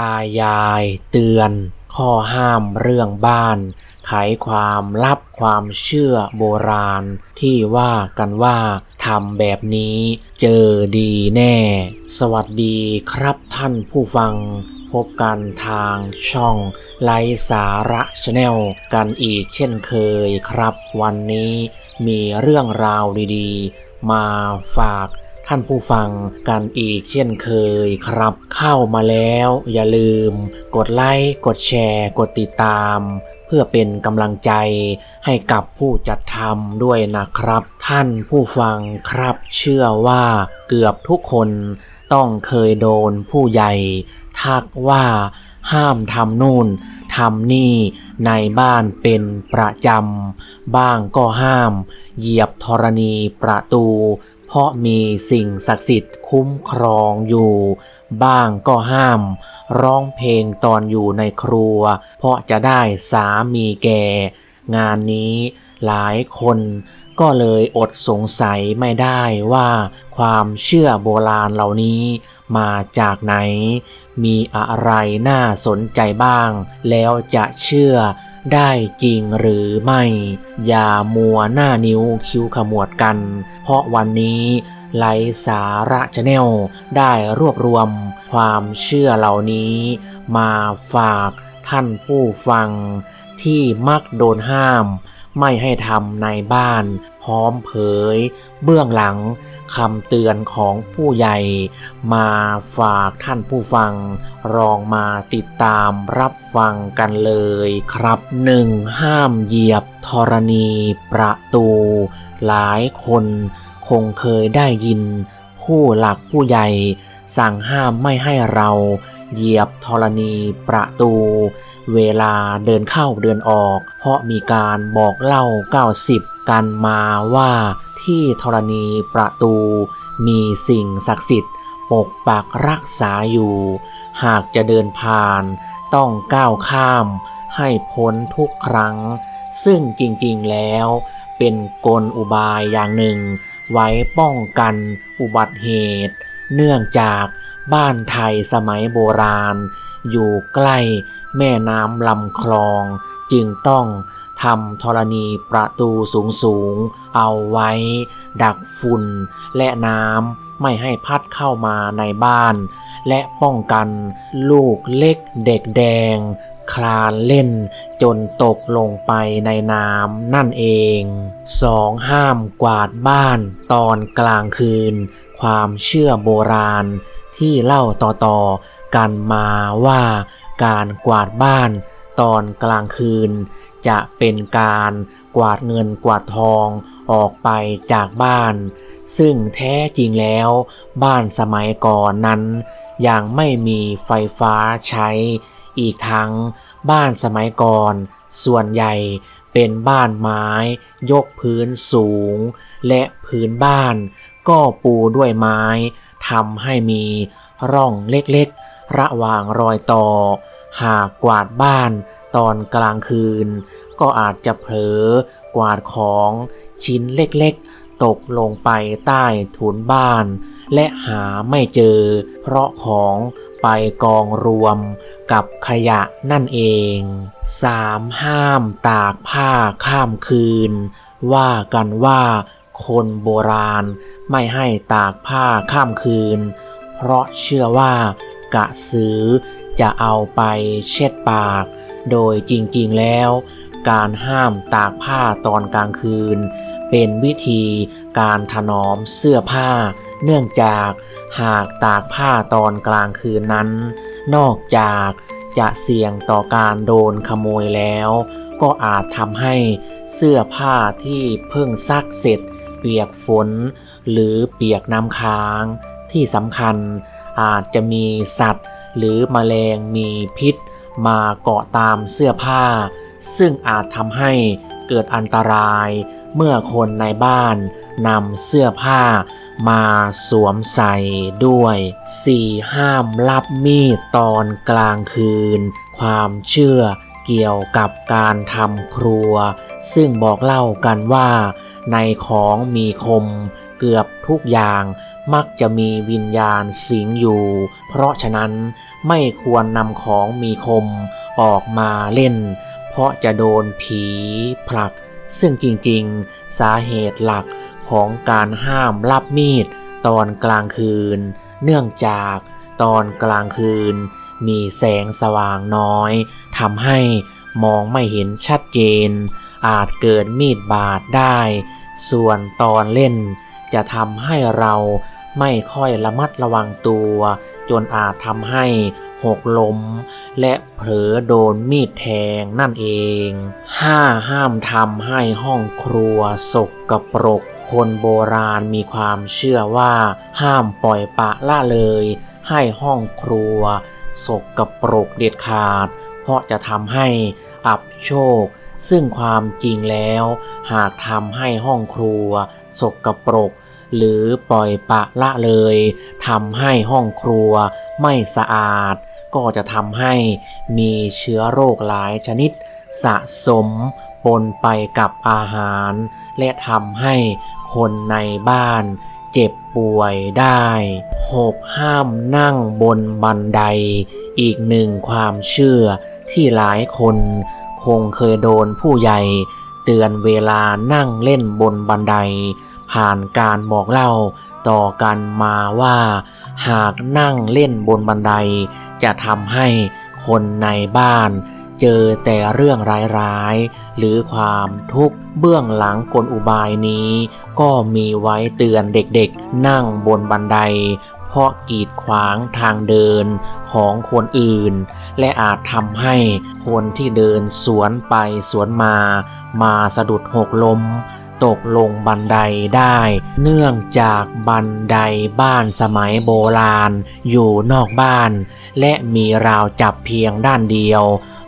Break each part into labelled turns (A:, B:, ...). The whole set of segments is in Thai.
A: ตายายเตือน ข้อห้ามเรื่องบ้าน ไขความลับความเชื่อโบราณ ที่ว่ากันว่าทำแบบนี้เจอดีแน่ สวัสดีครับท่านผู้ฟัง พบกันทางช่องไลสาระชาแนลกันอีกเช่นเคยครับ วันนี้มีเรื่องราวดีๆ มาฝาก ท่านผู้ฟังกันอีกเช่นเคยครับ เข้ามาแล้วอย่าลืม กดไลค์กดแชร์ กดติดตาม เพื่อเป็นกำลังใจให้กับผู้จัดทำด้วยนะครับ ท่านผู้ฟังครับเชื่อว่าเกือบทุกคนต้องเคยโดนผู้ใหญ่ทักว่าห้ามทำนู่นทำนี่ในบ้านเป็นประจำ บ้างก็ห้าม เหยียบธรณีประตู เพราะมีสิ่งศักดิ์สิทธิ์คุ้มครองอยู่ บ้างก็ห้าม ร้องเพลงตอนอยู่ในครัว เพราะจะได้สามีแก่ งานนี้หลายคนก็เลยอดสงสัยไม่ได้ว่าความเชื่อโบราณเหล่านี้มาจากไหน มีอะไรน่าสนใจบ้าง แล้วจะเชื่อ ได้จริงหรือไม่ อย่ามัวหน้านิ้วคิ้วขมวดกัน เพราะวันนี้ไลสาระชาแนลได้รวบรวมความเชื่อเหล่านี้ มาฝากท่านผู้ฟังที่มักโดนห้าม ไม่ให้ทำในบ้าน พร้อมเผย เบื้องหลังคำเตือนของผู้ใหญ่ มาฝากท่านผู้ฟังลองมาติดตามรับฟังกันเลยครับ 1. ห้ามเหยียบธรณีประตู หลายคนคงเคยได้ยิน ผู้หลักผู้ใหญ่ สั่งห้ามไม่ให้เรา เหยียบธรณีประตู เวลาเดินเข้าเดินออก เพราะมีการบอกเล่า 90 กันมาว่าที่ธรณีประตู มีสิ่งศักดิ์สิทธิ์ปกปักรักษาอยู่ หากจะเดินผ่านต้องก้าวข้าม ให้พ้นทุกครั้ง ซึ่งจริงๆแล้วเป็นกลอุบายอย่างหนึ่ง ไว้ป้องกันอุบัติเหตุ เนื่องจาก บ้านไทยสมัยโบราณ อยู่ใกล้แม่น้ำลำคลอง จึงต้องทำธรณีประตูสูงๆเอาไว้ ดักฝุ่นและน้ำไม่ให้พัดเข้ามาในบ้าน และป้องกันลูกเล็กเด็กแดง คลานเล่นจนตกลงไปในน้ำนั่นเอง 2. ห้ามกวาดบ้านตอนกลางคืน ความเชื่อโบราณ ที่เล่าต่อๆกันมาว่าการกวาดบ้านตอนกลางคืน จะเป็นการกวาดเงินกวาดทองออกไปจากบ้าน ซึ่งแท้จริงแล้ว บ้านสมัยก่อนนั้นยังไม่มีไฟฟ้าใช้ อีกทั้งบ้านสมัยก่อน ส่วนใหญ่เป็นบ้านไม้ ยกพื้นสูง และพื้นบ้านก็ปูด้วยไม้ ทำให้มีร่องเล็กๆ ระหว่างรอยต่อ หากกวาดบ้านตอนกลางคืน ก็อาจจะเผลอกวาดของชิ้นเล็กๆ ตกลงไปใต้ถุนบ้าน และหาไม่เจอ เพราะของไปกองรวมกับขยะนั่นเอง 3. ห้ามตากผ้าข้ามคืน ว่ากันว่า คนโบราณไม่ให้ตากผ้าข้ามคืน เพราะเชื่อว่ากะสือจะเอาไปเช็ดปาก โดยจริงๆแล้ว การห้ามตากผ้าตอนกลางคืน เป็นวิธีการถนอมเสื้อผ้า เนื่องจากหากตากผ้าตอนกลางคืนนั้น นอกจากจะเสี่ยงต่อการโดนขโมยแล้ว ก็อาจทำให้เสื้อผ้าที่เพิ่งซักเสร็จ เปียกฝน หรือเปียกน้ำค้าง ที่สำคัญอาจจะมีสัตว์ หรือมแมลงมีพิษ มาเกาะตามเสื้อผ้า ซึ่งอาจทำให้เกิดอันตรายเมื่อคนในบ้านนำเสื้อผ้ามาสวมใส่ด้วย 4. ห้ามรับมีดตอนกลางคืน ความเชื่อเกี่ยวกับการทำครัว ซึ่งบอกเล่ากันว่า ในของมีคมเกือบทุกอย่างมักจะมีวิญญาณสิงอยู่ เพราะฉะนั้นไม่ควรนำของมีคมออกมาเล่น เพราะจะโดนผีผลัก ซึ่งจริงๆ สาเหตุหลักของการห้ามรับมีดตอนกลางคืน เนื่องจากตอนกลางคืน มีแสงสว่างน้อยทำให้มองไม่เห็นชัดเจน อาจเกิดมีดบาดได้ ส่วนตอนเล่น จะทำให้เราไม่ค่อยระมัดระวังตัว จนอาจทำให้หกล้ม และเผลอโดนมีดแทงนั่นเองห้าห้ามทำให้ห้องครัวสกกระปรก คนโบราณมีความเชื่อว่า ห้ามปล่อยปะละเลย ให้ห้องครัวสกกระปรกเด็ดขาด เพราะจะทำให้อับโชค ซึ่งความจริงแล้ว หากทำให้ห้องครัว สกปรก หรือปล่อยปะละเลยทำให้ห้องครัวไม่สะอาด ก็จะทำให้มีเชื้อโรคหลายชนิด สะสมปนไปกับอาหาร และทำให้คนในบ้านเจ็บป่วยได้ 6. ห้ามนั่งบนบันได อีกหนึ่งความเชื่อที่หลายคน คงเคยโดนผู้ใหญ่เตือนเวลานั่งเล่นบนบันได ผ่านการบอกเล่าต่อกันมาว่า หากนั่งเล่นบนบันได จะทำให้คนในบ้าน เจอแต่เรื่องร้ายๆ หรือความทุกข์เบื้องหลังกลอุบายนี้ ก็มีไว้เตือนเด็กๆ นั่งบนบันได เพราะกีดขวางทางเดินของคนอื่น และอาจทำให้คนที่เดินสวนไปสวนมา มาสะดุดหกล้มตกลงบันไดได้ เนื่องจากบันไดบ้านสมัยโบราณ อยู่นอกบ้าน และมีราวจับเพียงด้านเดียว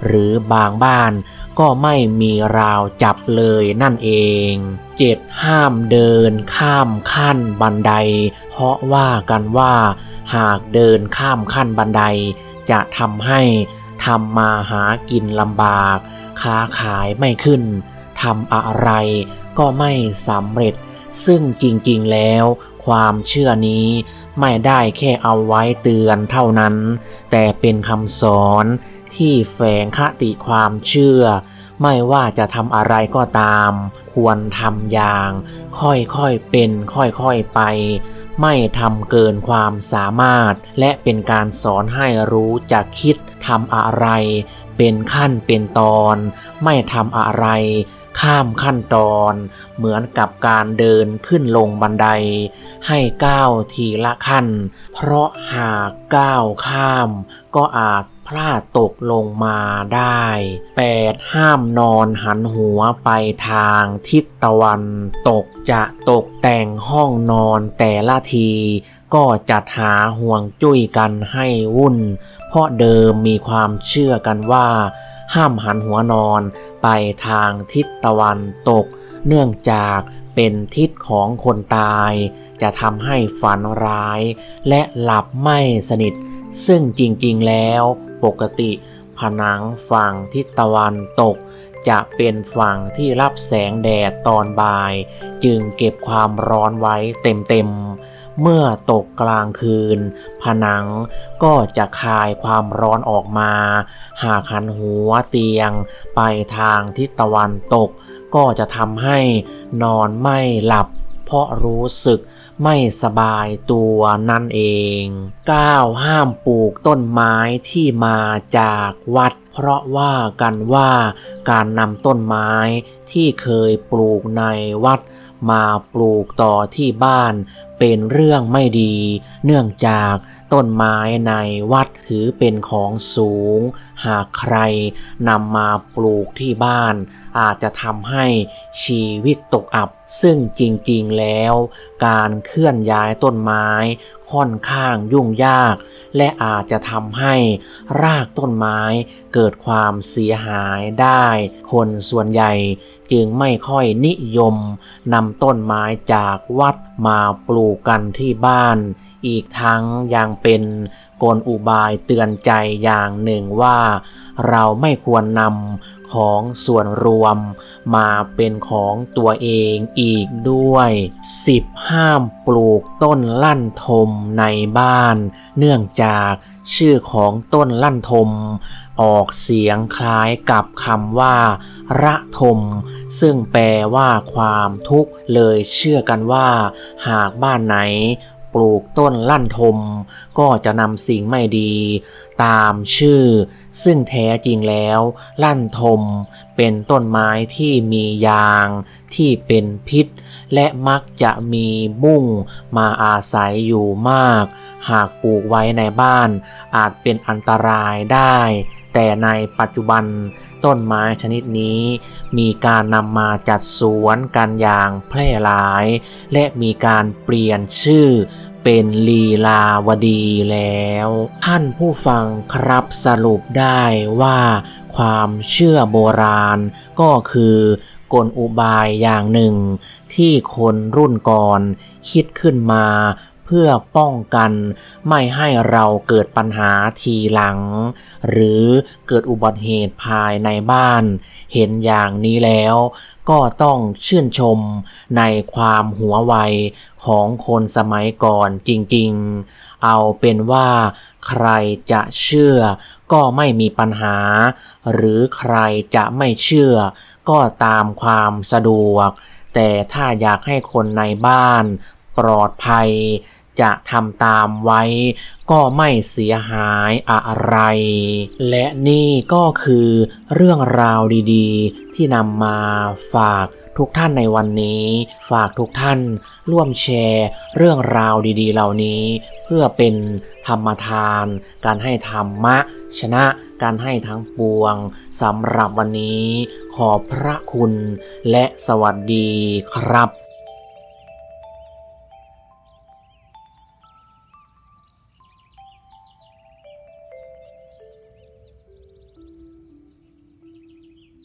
A: หรือบางบ้าน ก็ไม่มีราวจับเลยนั่นเอง 7. ห้ามเดินข้ามขั้นบันได เพราะว่ากันว่า หากเดินข้ามขั้นบันได จะทำให้ทำมาหากินลำบาก ค้าขายไม่ขึ้นทำอะไรก็ไม่สำเร็จ ซึ่งจริงๆแล้ว ความเชื่อนี้ไม่ได้แค่เอาไว้เตือนเท่านั้น แต่เป็นคำสอน ที่แฝงคติความเชื่อ ไม่ว่าจะทำอะไรก็ตาม ควรทำอย่าง ค่อยๆเป็นค่อยๆไป ไม่ทำเกินความสามารถ และเป็นการสอนให้รู้จักคิดทำอะไร เป็นขั้นเป็นตอน ไม่ทำอะไรข้ามขั้นตอนเหมือนกับการเดินขึ้นลงบันได ให้ก้าวทีละขั้น เพราะหากก้าวข้าม ก็อาจ พลาดตกลงมาได้ 8. ห้ามนอนหันหัวไปทางทิศตะวันตกจะตกแต่งห้องนอนแต่ละทีก็จัดหาห่วงจุ้ยกันให้วุ่น เพราะเดิมมีความเชื่อกันว่า ห้ามหันหัวนอนไปทางทิศตะวันตก เนื่องจากเป็นทิศของคนตาย จะทำให้ฝันร้าย และหลับไม่สนิท ซึ่งจริงๆแล้ว ปกติ ผนังฝั่งทิศตะวันตก จะเป็นฝั่งที่รับแสงแดดตอนบ่าย จึงเก็บความร้อนไว้เต็มๆ เมื่อตกกลางคืน ผนังก็จะคายความร้อนออกมา หากหันหัวเตียงไปทางทิศตะวันตก ก็จะทำให้นอนไม่หลับ เพราะรู้สึก ไม่สบายตัวนั่นเอง 9. ห้ามปลูกต้นไม้ที่มาจากวัด เพราะว่ากันว่าการนำต้นไม้ที่เคยปลูกในวัด มาปลูกต่อที่บ้าน เป็นเรื่องไม่ดี เนื่องจากต้นไม้ในวัดถือเป็นของสูง หากใครนำมาปลูกที่บ้าน อาจจะทำให้ชีวิตตกอับ ซึ่งจริงๆแล้ว การเคลื่อนย้ายต้นไม้ค่อนข้างยุ่งยาก และอาจจะทำให้รากต้นไม้เกิดความเสียหายได้ คนส่วนใหญ่จึงไม่ค่อยนิยมนำต้นไม้จากวัดมาปลูกกันที่บ้าน อีกทั้งยังเป็นกลอุบายเตือนใจอย่างหนึ่งว่า เราไม่ควรนำของส่วนรวมมาเป็นของตัวเองอีกด้วย 10. ห้ามปลูกต้นลั่นทมในบ้าน เนื่องจากชื่อของต้นลั่นทม ออกเสียงคล้ายกับคำว่า ระทม ซึ่งแปลว่าความทุกข์เลยเชื่อกันว่า หากบ้านไหน ปลูกต้นลั่นทม ก็จะนำสิ่งไม่ดี ตามชื่อ ซึ่งแท้จริงแล้ว ลั่นทม เป็นต้นไม้ที่มียางที่เป็นพิษ และมักจะมีบุ้งมาอาศัยอยู่มาก หากปลูกไว้ในบ้าน อาจเป็นอันตรายได้ แต่ในปัจจุบัน ต้นไม้ชนิดนี้ มีการนำมาจัดสวนกันอย่างแพร่หลาย และมีการเปลี่ยนชื่อเป็นลีลาวดีแล้ว ท่านผู้ฟังครับสรุปได้ว่า ความเชื่อโบราณก็คือกลอุบายอย่างหนึ่ง ที่คนรุ่นก่อนคิดขึ้นมา เพื่อป้องกันไม่ให้เราเกิดปัญหาทีหลัง หรือเกิดอุบัติเหตุภายในบ้าน เห็นอย่างนี้แล้วก็ต้องชื่นชมในความหัวไวของคนสมัยก่อนจริงๆ เอาเป็นว่าใครจะเชื่อก็ไม่มีปัญหา หรือใครจะไม่เชื่อก็ตามความสะดวก แต่ถ้าอยากให้คนในบ้าน ปลอดภัย จะทำตามไว้ ก็ไม่เสียหายอะไร และนี่ก็คือเรื่องราวดีๆ ที่นำมาฝากทุกท่านในวันนี้ ฝากทุกท่านร่วมแชร์เรื่องราวดีๆ เหล่านี้ เพื่อเป็นธรรมทาน การให้ธรรมะ ชนะการให้ทั้งปวงสำหรับวันนี้ ขอพระคุณและสวัสดีครับ